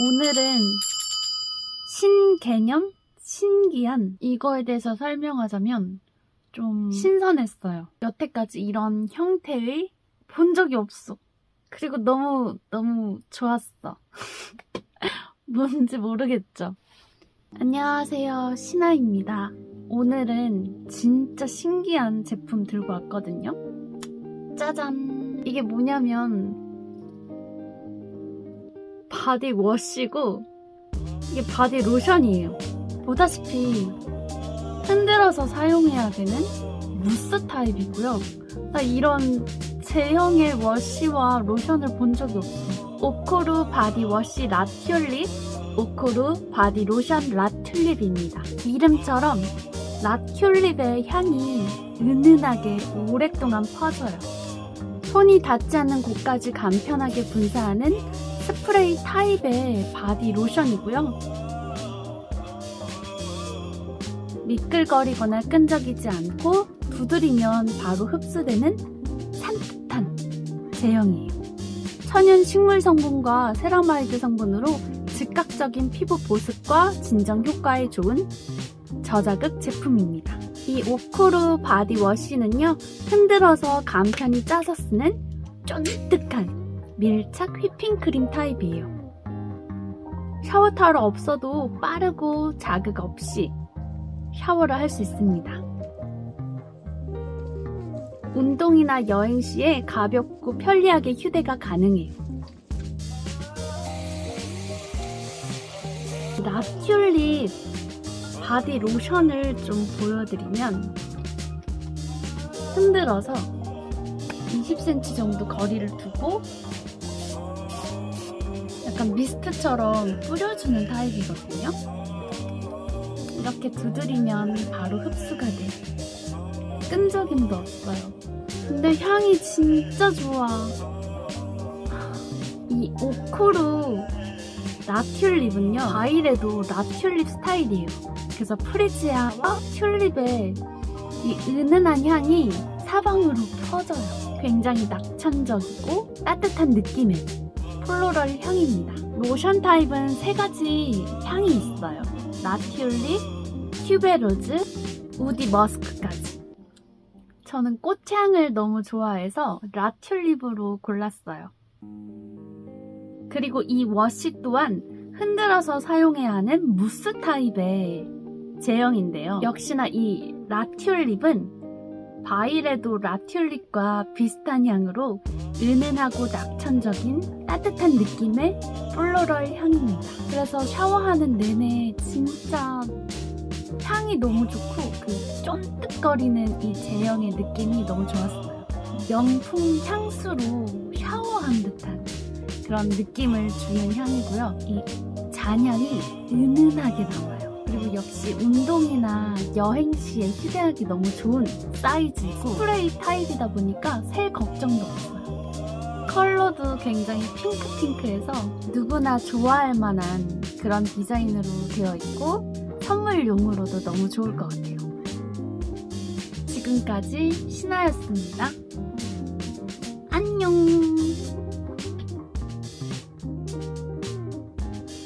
오늘은 신개념, 신기한 이거에 대해서 설명하자면 좀 신선했어요. 여태까지 이런 형태의 본 적이 없어. 그리고 너무 너무 좋았어. 뭔지 모르겠죠. 안녕하세요. 신아입니다. 오늘은 진짜 신기한 제품 들고 왔거든요. 짜잔. 이게 뭐냐면 바디 워시고 이게 바디 로션이에요. 보다시피 흔들어서 사용해야 되는 무스 타입이고요. 나 이런 제형의 워시와 로션을 본 적이 없어. 오코루 바디 워시 라튤립, 오코루 바디 로션 라튤립입니다. 이름처럼 라튤립의 향이 은은하게 오랫동안 퍼져요. 손이 닿지 않는 곳까지 간편하게 분사하는 스프레이 타입의 바디 로션이고요. 미끌거리거나 끈적이지 않고 두드리면 바로 흡수되는 산뜻한 제형이에요. 천연 식물 성분과 세라마이드 성분으로 즉각적인 피부 보습과 진정 효과에 좋은 저자극 제품입니다. 이 오코루 바디 워시는요, 흔들어서 간편히 짜서 쓰는 쫀득한 밀착 휘핑크림 타입이에요. 샤워 타러 없어도 빠르고 자극 없이 샤워를 할 수 있습니다. 운동이나 여행 시에 가볍고 편리하게 휴대가 가능해요. 라튤립 바디 로션을 좀 보여드리면 흔들어서 20cm 정도 거리를 두고 약간 미스트처럼 뿌려주는 타입이거든요. 이렇게 두드리면 바로 흡수가 돼. 끈적임도 없어요. 근데 향이 진짜 좋아. 이 오코루 라 튤립은요, 과일에도 라 튤립 스타일이에요. 그래서 프리지아와 튤립의 이 은은한 향이 사방으로 퍼져요. 굉장히 낙천적이고 따뜻한 느낌의 플로럴 향입니다. 로션 타입은 세 가지 향이 있어요. 라튤립, 튜베로즈, 우디 머스크까지. 저는 꽃향을 너무 좋아해서 라튤립으로 골랐어요. 그리고 이 워시 또한 흔들어서 사용해야 하는 무스 타입의 제형인데요. 역시나 이 라튤립은 바이레도 라튤립과 비슷한 향으로 은은하고 낙천적인 따뜻한 느낌의 플로럴 향입니다. 그래서 샤워하는 내내 진짜 향이 너무 좋고 그 쫀득거리는 이 제형의 느낌이 너무 좋았어요. 명품 향수로 샤워한 듯한 그런 느낌을 주는 향이고요. 이 잔향이 은은하게 남아요. 그리고 역시 운동이나 여행 시에 휴대하기 너무 좋은 사이즈이고 스프레이 타입이다 보니까 새 걱정도 없어요. 컬러도 굉장히 핑크핑크해서 누구나 좋아할 만한 그런 디자인으로 되어 있고 선물용으로도 너무 좋을 것 같아요. 지금까지 신하였습니다.